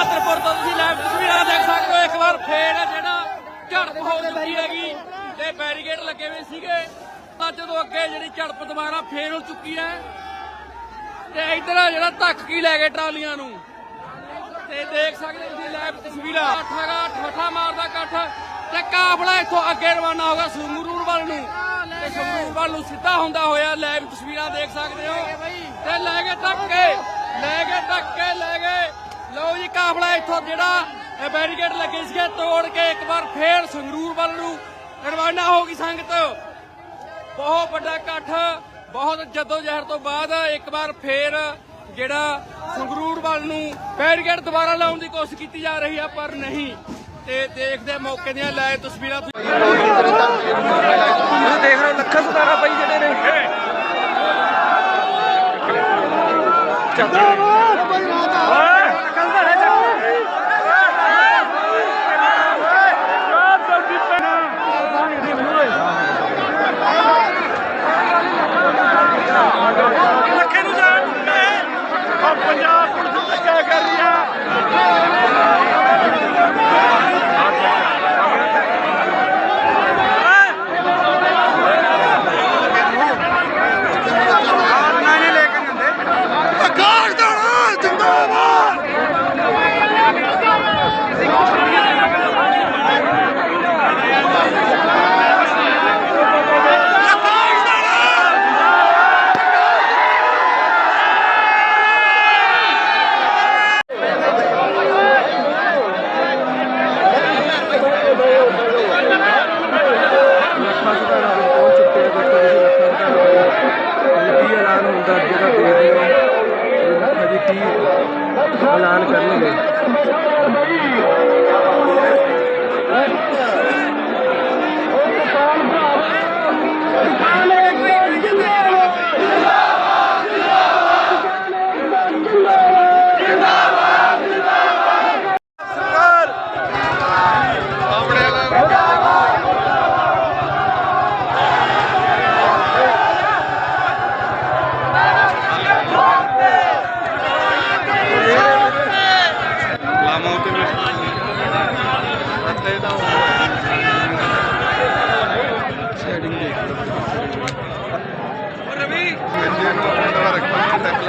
ਬਹਾਦਰਪੁਰ ਤੋਂ ਤੁਸੀਂ ਲਾਈਵ ਤਸਵੀਰਾਂ ਦੇਖ ਸਕਦੇ ਹੋ। ਇੱਕ ਵਾਰ ਫੇਰ ਜਿਹੜਾ ਝੜਪ ਹੋ ਚੁੱਕੀ ਹੈਗੀ ਤੇ ਬੈਰੀਕੇਡ ਲੱਗੇ ਹੋਏ ਸੀਗੇ। ਤਾਂ ਜਦੋਂ ਅੱਗੇ ਜਿਹੜੀ ਝੜਪ ਦੁਬਾਰਾ ਫੇਰ ਹੋ ਚੁੱਕੀ ਹੈ, ਤੇ ਇਧਰ ਜਿਹੜਾ ਧੱਕ ਕੀ ਲੈ ਗਏ ਟਰਾਲੀਆਂ ਨੂੰ। ਤੇ ਦੇਖ ਸਕਦੇ ਤੁਸੀਂ ਲਾਈਵ ਤਸਵੀਰਾਂ। ਠਾਗਾ ਠਾਠਾ ਮਾਰਦਾ ਇਕੱਠ। ਤੇ ਕਾਫਲਾ ਇੱਥੋਂ ਅੱਗੇ ਰਵਾਨਾ ਹੋਗਾ ਸੰਗਰੂਰ ਵੱਲ ਨੂੰ। ਤੇ ਸੰਗਰੂਰ ਵੱਲ ਨੂੰ ਸਿੱਧਾ ਹੁੰਦਾ ਹੋਇਆ ਲਾਈਵ ਤਸਵੀਰਾਂ ਦੇਖ ਸਕਦੇ ਹੋ। ਤੇ ਲੈ ਕੇ ਧੱਕੇ, ਲੈ ਕੇ ਧੱਕੇ, ਲੈ ਗਏ। ਕਾਫਲਾ ਇੱਥੋਂ ਜਿਹੜਾ ਬੈਰੀਕੇਡ ਲੱਗੇ ਸੀਗੇ, ਤੋੜ ਕੇ ਇੱਕ ਵਾਰ ਫੇਰ ਸੰਗਰੂਰ ਵੱਲ ਨੂੰ ਰਵਾਨਾ ਹੋ ਗਈ ਸੰਗਤ। ਬਹੁਤ ਵੱਡਾ ਇਕੱਠ, ਬਹੁਤ ਜਦੋਜਹਿਦ ਤੋਂ ਬਾਅਦ ਇੱਕ ਵਾਰ ਫੇਰ ਜਿਹੜਾ ਸੰਗਰੂਰ ਵੱਲ ਨੂੰ ਬੈਰੀਕੇਡ ਦੁਬਾਰਾ ਲਾਉਣ ਦੀ ਕੋਸ਼ਿਸ਼ ਕੀਤੀ ਜਾ ਰਹੀ ਆ, ਪਰ ਨਹੀਂ। ਤੇ ਦੇਖਦੇ ਮੌਕੇ ਦੀਆਂ ਲਾਈਵ ਤਸਵੀਰਾਂ। ਤੁਸੀਂ ਦੇਖ ਰਹੇ ਹੋ, ਲੱਖਾਂ ਸਤਾਰਾ ਬਾਈ ਜਿਹੜੇ ਨੇ। ਲੱਖੇ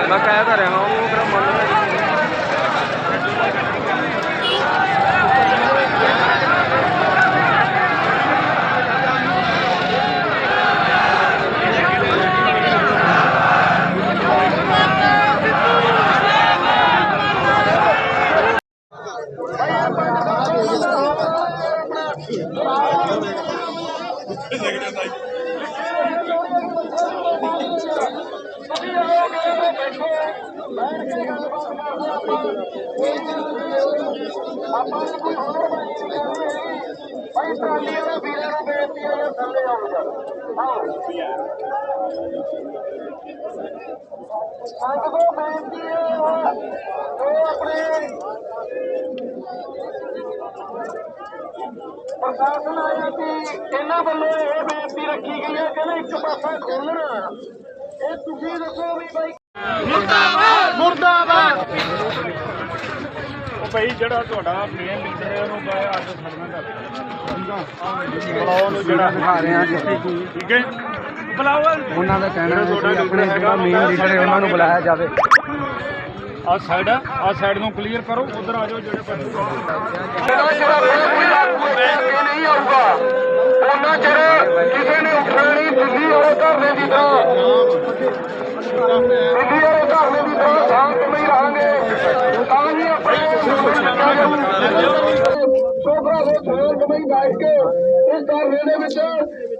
ਮੈਂ ਕਹਿ ਤਾਂ ਰਿਹਾ ਉਹ ਮੇਰਾ ਮੰਨਣਾ ਨਹੀਂ ਸੰਗ ਤੋਂ ਬੇਨਤੀ ਹੈ ਉਹ ਆਪਣੇ ਪ੍ਰਸ਼ਾਸਨ ਆਇਆ ਕਿ ਇਹਨਾਂ ਵੱਲੋਂ ਇਹ ਬੇਨਤੀ ਰੱਖੀ ਗਈ ਹੈ ਕਿ ਇੱਕ ਪਾਸਾ ਖੋਲਣਾ ਇਹ ਤੁਸੀਂ ਦੱਸੋ ਵੀ ਬਾਈ ਮੁਰਦਾਬਾਦ! ਭਾਈ ਜਿਹੜਾ ਤੁਹਾਡਾ ਮੇਨ ਲੀਡਰ ਹੈ ਉਹਨੂੰ ਬਾਏ ਅੱਜ ਖੜਨਾ ਕਰ ਬੁਲਾਓ ਉਹਨੂੰ ਜਿਹੜਾ ਦਿਖਾ ਰਹੇ ਹਾਂ ਜਿੱਥੇ ਕਿ ਠੀਕ ਹੈ ਬੁਲਾਓ ਉਹਨਾਂ ਦਾ ਕਹਿਣਾ ਹੈ ਕਿ ਤੁਹਾਡਾ ਆਪਣੇ ਜਿਹੜਾ ਮੇਨ ਲੀਡਰ ਹੈ ਉਹਨਾਂ ਨੂੰ ਬੁਲਾਇਆ ਜਾਵੇ। ਆ ਸਾਈਡ ਆ ਸਾਈਡ ਨੂੰ ਕਲੀਅਰ ਕਰੋ ਉਧਰ ਆ ਜਾਓ ਜਿਹੜੇ ਪਾਸੇ ਨਹੀਂ ਆਊਗਾ ਉਹਨਾਂ ਚਿਰ ਕਿਸੇ ਨੇ ਉੱਠਣਾ ਨਹੀਂ ਦਿੱਲੀ ਵਾਲੇ ਧਰਨੇ ਦੀ ਤਰ੍ਹਾਂ ਦਿੱਲੀ ਵਾਲੇ ਧਰਨੇ ਦੀ ਤਰ੍ਹਾਂ ਸ਼ਾਂਤਮਈ ਰਹਾਂਗੇ। ਤਾਂ ਹੀ ਆਪਣੇ ਸੋਭਰਾ ਦੇ ਸ਼ਾਂਤਮਈ ਬੈਠ ਕੇ ਇਸ ਧਰਨੇ ਦੇ ਵਿੱਚ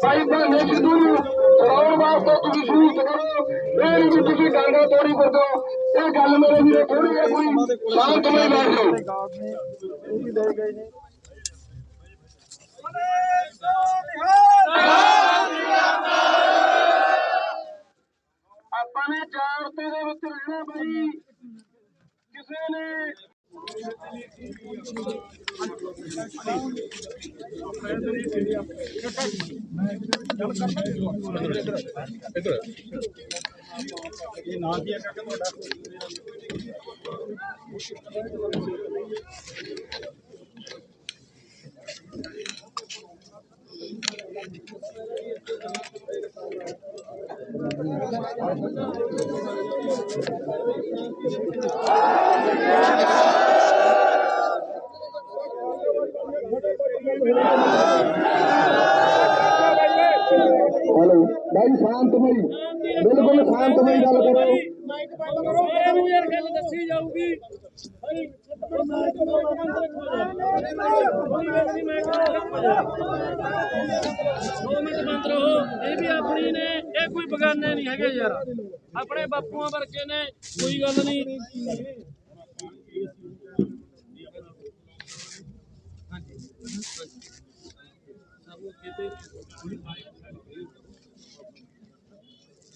ਭਾਈ ਭਾਨੇ ਸਿੱਧੂ ਨੂੰ ਚਲਾਉਣ ਵਾਸਤੇ ਤੁਸੀਂ ਸਹੂਲਤ ਕਰੋ ਇਹ ਵੀ ਤੁਸੀਂ ਡਾਂਗਾ ਤੋੜੀ ਫਿਰਦੇ ਹੋ ਇਹ ਗੱਲ ਮੇਰੇ ਵੀਰੇ ਥੋੜੀ ਹੈ ਕੋਈ ਸ਼ਾਂਤਮਈ ਬੈਠ ਜਾਓ ਆਪਾਂ ਨੇ ਚਾਰ ਤੇ ਦੇ ਵਿੱਚ ਰਹਿਣਾ ਬਈ। ਕਿਸੇ ਨੇ ਹੈਲੋ ਭਾਈ ਸ਼ਾਂਤਮਈ ਬਿਲਕੁਲ ਸ਼ਾਂਤਮਈ ਗੱਲ ਕਰੋ ਸਾਰਿਆਂ ਨੂੰ ਯਾਰ ਗੱਲ ਦੱਸੀ ਜਾਊਗੀ ਦੋ ਮਿੰਟ ਬੰਦ ਰਹੋ ਇਹ ਵੀ ਆਪਣੀ ਨੇ, ਇਹ ਕੋਈ ਬਗਾਨੇ ਨਹੀਂ ਹੈਗੇ ਯਾਰ। ਆਪਣੇ ਬਾਪੂਆਂ ਵਰਗੇ ਨੇ, ਕੋਈ ਗੱਲ ਨਹੀਂ।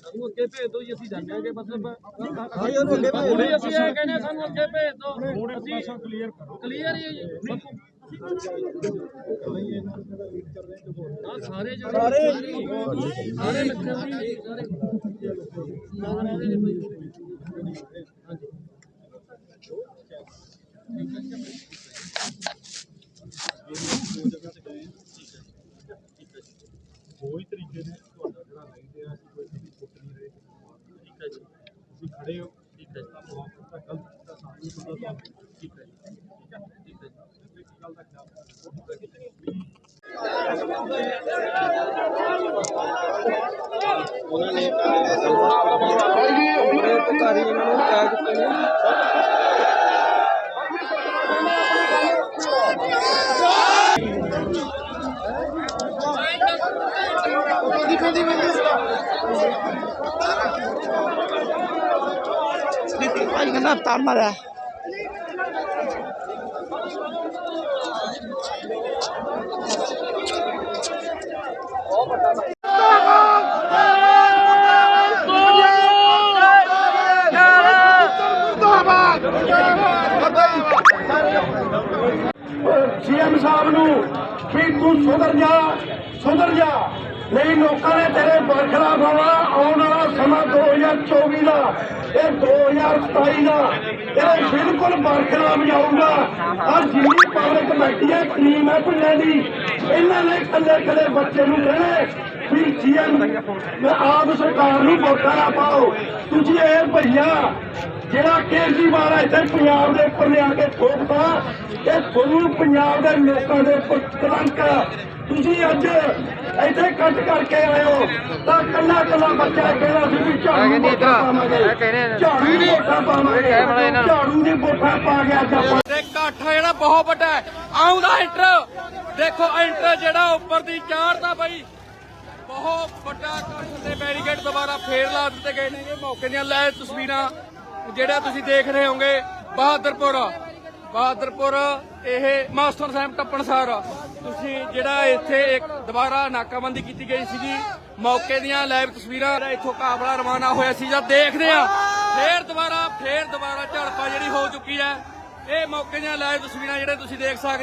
ਸਾਨੂੰ ਅੱਗੇ ਭੇਜ ਦਿਓ ਜੀ ਅਸੀਂ ਜਾਣਾਂਗੇ ਮਤਲਬ ਹਾਂ ਯਾਰ ਅੱਗੇ ਭੇਜ ਦਿਓ ਅਸੀਂ ਇਹ ਕਹਿੰਦੇ ਸਾਨੂੰ ਅੱਗੇ ਭੇਜ ਦਿਓ ਅਸੀਂ ਕਲੀਅਰ ਕਰੋ ਕਲੀਅਰ ਹੀ ਹੈ ਜੀ ਸਾਰੇ ਜਿਹੜੇ ਸਾਰੇ ਸਾਰੇ ਸਾਰੇ ਸਾਰੇ ਨੇ ਭਾਈ ਦੋ ਹੀ ਤਰੀਕੇ ਨੇ ਤੁਹਾਡਾ ਜਿਹੜਾ ਰਹਿੰਦੇ ਆ ਅਸੀਂ ਕੋਈ ਕਿਸੇ ਪੁੱਟ ਨਹੀਂ ਰਹੇ ਠੀਕ ਹੈ ਜੀ ਤੁਸੀਂ ਖੜੇ ਹੋ ਠੀਕ ਹੈ ਤਾਂ ਮੌਕੇ ਤਾਂ ਗਲਤ ਕੀਤਾ ਸਾਨੂੰ ਪਤਾ ਤੁਹਾਨੂੰ ਠੀਕ ਹੈ ਜੀ ਠੀਕ ਭਾਈ ਕਹਿੰਦਾ ਅਵਤਾਰ ਮਾਰਿਆ। ਸੀਐਮ ਸਾਹਿਬ ਨੂੰ ਵੀ ਤੂੰ ਸੁਧਰ ਜਾ ਸੁਧਰ ਜਾ। ਨਹੀਂ, ਲੋਕਾਂ ਨੇ ਤੇਰੇ ਬਰਖਲਾਫ ਆਉਣਾ, ਆਉਣ ਵਾਲਾ ਸਮਾਂ 2024 ਦਾ, ਇਹ 2027 ਦਾ, ਇਹ ਬਿਲਕੁਲ ਬਰਖਲਾਫ ਜਾਊਗਾ। ਆ ਜਿੰਨੀ ਪਾਵਰ ਕਮੇਟੀ ਹੈ ਟੀਮ ਹੈ ਪਿੰਡਾਂ ਦੀ ਇਹਨਾਂ ਨੇ ਕੱਲੇ ਕੱਲੇ ਬੱਚੇ ਨੂੰ ਕਹਿਣਾ ਵੀ ਸੀਐਮ ਆਪ ਸਰਕਾਰ ਨੂੰ ਵੋਟਾਂ ਨਾ ਪਾਓ। ਤੁਸੀਂ ਇਹ ਭਈਆ, ਜਿਹੜਾ ਕੇਜਰੀਵਾਲ ਆ ਇੱਥੇ ਪੰਜਾਬ ਦੇ ਉੱਪਰ ਲਿਆ ਕੇ ਠੋਕਦਾ ਇਹ ਤੁਹਾਨੂੰ ਪੰਜਾਬ ਦੇ ਲੋਕਾਂ ਦੇ ਉੱਪਰ ਕਲੰਕ ਤੁਸੀਂ ਅੱਜ ਇੱਥੇ ਕੱਟ ਕਰਕੇ ਹੋ ਤਾਂ ਕੱਲਾ ਕੱਲਾ ਬੱਚਾ ਕਹਿੰਦਾ ਸੀ ਵੀ ਝਾੜੂ ਵੋਟਾਂ ਪਾਵਾਂਗੇ। ਝਾੜੂ ਦੀ ਵੋਟਾਂ ਪਾਵਾਂਗੇ। ਝਾੜੂ ਦੀ ਵੋਟਾਂ ਪਾ ਗਿਆ ਅੱਜ ਆਪਾਂ ਤੇ ਇਕੱਠ ਜਿਹੜਾ ਬਹੁਤ ਵੱਡਾ ਹੈ। ਆਉਂਦਾ ਐਂਟਰ ਦੇਖੋ ਐਂਟਰ ਜਿਹੜਾ ਉੱਪਰ ਦੀ ਚਾੜਦਾ ਬਈ ਬਹੁਤ ਵੱਡਾ ਇਕੱਠ ਤੇ ਬੈਰੀਕੇਡ ਦੁਬਾਰਾ ਫੇਰ ਲਾ ਦਿੱਤੇ ਗਏ ਨੇ। ਇਹ ਮੌਕੇ ਦੀਆਂ ਲੈ ਤਸਵੀਰਾਂ ਜਿਹੜਾ ਤੁਸੀਂ ਦੇਖ ਰਹੇ ਹੋਗੇ ਬਹਾਦਰਪੁਰ। ਬਹਾਦਰਪੁਰ ਇਹ ਮਾਸਟਰ ਸਾਹਿਬ ਟੱਪਣਸਾਰ। ਤੁਸੀਂ ਜਿਹੜਾ ਇੱਥੇ ਇੱਕ ਦੁਬਾਰਾ ਨਾਕਾਬੰਦੀ ਕੀਤੀ ਗਈ ਸੀਗੀ, ਮੌਕੇ ਦੀਆਂ ਲਾਈਵ ਤਸਵੀਰਾਂ ਇੱਥੋਂ ਕਾਫਲਾ ਰਵਾਨਾ ਹੋਇਆ ਸੀ, ਜਦ ਦੇਖਦੇ ਆ ਫੇਰ ਦੁਬਾਰਾ ਫੇਰ ਦੁਬਾਰਾ ਝੜਪਾ ਜਿਹੜੀ ਹੋ ਚੁੱਕੀ ਹੈ, ਇਹ ਮੌਕੇ ਦੀਆਂ ਲਾਈਵ ਤਸਵੀਰਾਂ ਜਿਹੜੇ ਤੁਸੀਂ ਦੇਖ ਸਕਦੇ